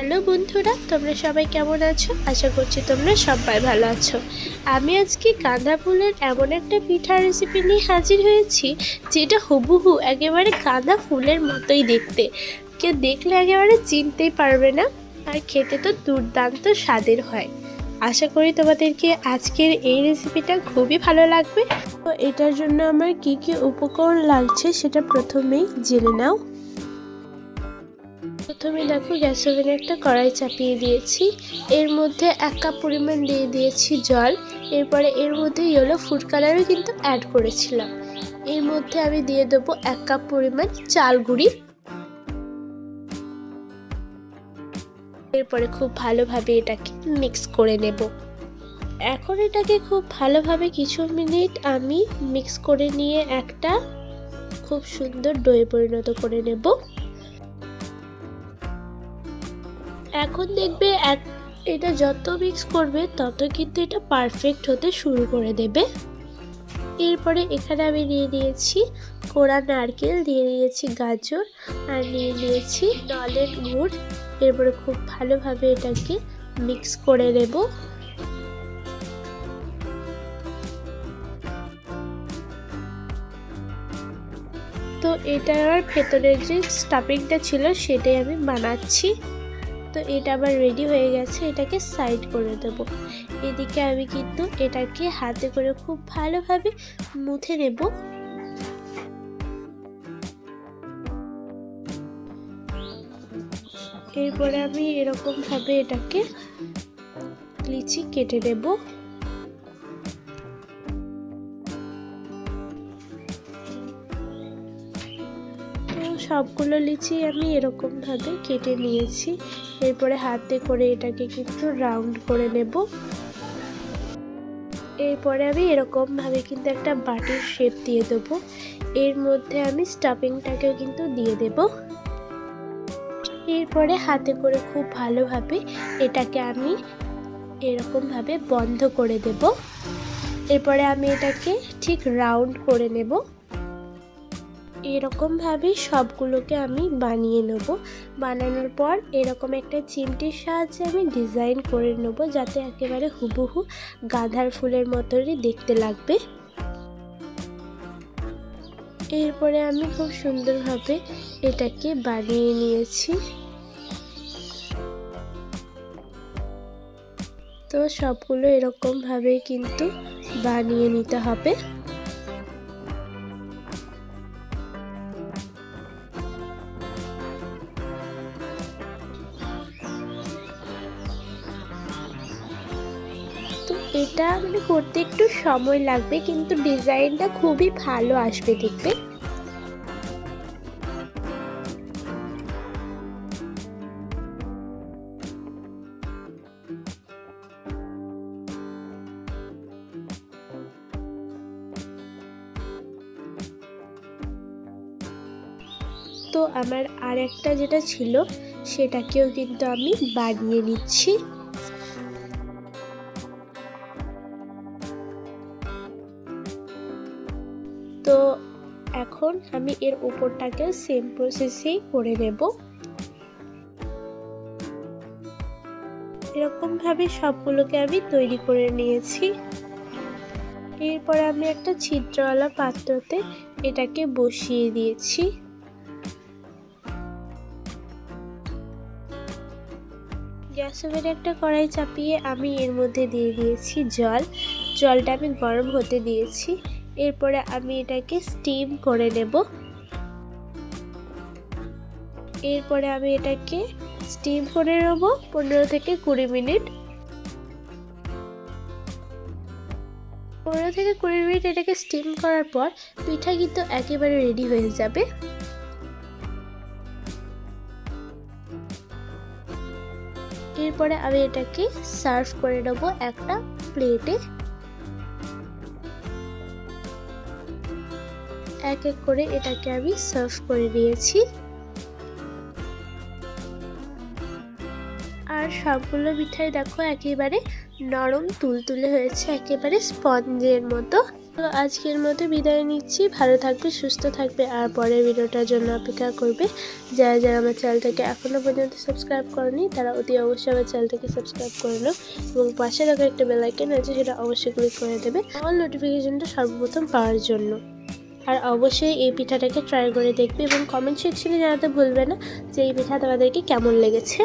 Hello বন্ধুরা, তোমরা সবাই কেমন আছো? আশা করছি তোমরা সবাই ভালো আছো। আমি আজকে গাঁদা ফুলের এমন একটা পিঠা রেসিপি নিয়ে হাজির হয়েছি, যেটা হুবহু একেবারে গাঁদা ফুলের মতোই দেখতে। কেউ দেখলে একেবারে চিনতেই পারবে না, আর খেতে তো দুর্দান্ত স্বাদের হয়। আশা করি তোমাদেরকে আজকের এই রেসিপিটা খুবই ভালো লাগবে। তো এটার জন্য আমার কি কি উপকরণ লাগছে সেটা প্রথমেই জেনে নাও। প্রথমে দেখো গ্যাস ওভেনে একটা কড়াই চাপিয়ে দিয়েছি। এর মধ্যে এক কাপ পরিমাণ দিয়ে দিয়েছি জল। এরপরে এর মধ্যে ইয়েলো ফুড কালারও কিন্তু অ্যাড করেছিলাম। এর মধ্যে আমি দিয়ে দেবো এক কাপ পরিমাণ চাল গুঁড়ি। এরপরে খুব ভালোভাবে এটাকে মিক্স করে নেব। এখন এটাকে খুব ভালোভাবে কিছু মিনিট আমি মিক্স করে নিয়ে একটা খুব সুন্দর দই পরিণত করে নেব। এখন দেখবে এটা যত মিক্স করবে, তত কিন্তু এটা পারফেক্ট হতে শুরু করে দেবে। এরপরে এখানে আমি নিয়ে নিয়েছি কোড়া নারকেল দিয়ে নিয়েছি গাজর, আর নিয়ে নিয়েছি নলের গুড়। এরপরে খুব ভালোভাবে এটাকে মিক্স করে নেব। তো এটার ভেতরের যে স্টাফিংটা ছিল, সেটাই আমি বানাচ্ছি। তো এটা আবার রেডি হয়ে গেছে, এটাকে সাইড করে দেব। এদিকে আমি কিন্তু এটাকে হাতে করে খুব ভালোভাবে মুথে নেব। এরপরে আমি এরকমভাবে এটাকে লিচি কেটে নেব। সবগুলো লিচি আমি এরকম ভাবে কেটে নিয়েছি। এরপরে হাতে করে এটাকে কিন্তু রাউন্ড করে নেব। এরপরে আমি এরকম ভাবে কিন্তু একটা বাটির শেপ দিয়ে দেবো। এর মধ্যে আমি স্টাফিংটাকেও কিন্তু দিয়ে দেব। এরপরে হাতে করে খুব ভালোভাবে এটাকে আমি এরকমভাবে বন্ধ করে দেব। এরপরে আমি এটাকে ঠিক রাউন্ড করে নেব। এরকমভাবে সবগুলোকে আমি বানিয়ে নেব। বানানোর পর এরকম একটা চিমটির সাহায্যে আমি ডিজাইন করে নেব, যাতে একেবারে হুবহু গাঁধার ফুলের মতনই দেখতে লাগবে। এরপরে আমি খুব সুন্দরভাবে এটাকে বানিয়ে নিয়েছি। তো সবগুলো এরকমভাবে কিন্তু বানিয়ে নিতে হবে। এটা মানে করতে একটু সময় লাগবে, কিন্তু ডিজাইনটা খুবই ভালো আসবে দেখবে তো আমার আর একটা যেটা ছিল, সেটাকেও কিন্তু আমি বানিয়ে নিচ্ছি। তো এখন আমি এর উপরটাকে সেম প্রসেসেই করে নেব। এরকম ভাবে সবগুলোকে আমি তৈরি করে নিয়েছি। এরপর আমি একটা ছিদ্রওয়ালা পাত্রতে এটাকে বসিয়ে দিয়েছি। গ্যাস ওভেনে একটা কড়াই চাপিয়ে আমি এর মধ্যে দিয়ে দিয়েছি জল। জলটা আমি গরম হতে দিয়েছি। এরপরে আমি এটাকে স্টিম করে নেব। এরপরে আমি এটাকে স্টিম করে নেব পনেরো থেকে কুড়ি মিনিট। পনেরো থেকে কুড়ি মিনিট এটাকে স্টিম করার পর পিঠা কিন্তু একেবারে রেডি হয়ে যাবে। এরপরে আমি এটাকে সার্ভ করে নেব একটা প্লেটে। এক এক করে এটাকে আমি সার্ভ করে নিয়েছি আর সবগুলো মিঠাই দেখো একেবারে নরম তুলতুলে হয়েছে, একেবারে স্পঞ্জের মতো। তো আজকের মতো বিদায় নিচ্ছি। ভালো থাকবে, সুস্থ থাকবে, আর পরের ভিডিওটার জন্য অপেক্ষা করবে যারা যারা আমার চ্যানেলটাকে এখনও পর্যন্ত সাবস্ক্রাইব করেনি, তারা অতি অবশ্যই আমার চ্যানেলটাকে সাবস্ক্রাইব করে নাও এবং পাশে রাখা একটা বেলাইকেন আছে, সেটা অবশ্যই ক্লিক করে দেবে। অল নোটিফিকেশনটা সর্বপ্রথম পাওয়ার জন্য। আর অবশ্যই এই পিঠাটাকে ট্রাই করে দেখবে এবং কমেন্ট সেকশনে জানাতে ভুলবে না যে এই পিঠা তোমাদেরকে কেমন লেগেছে।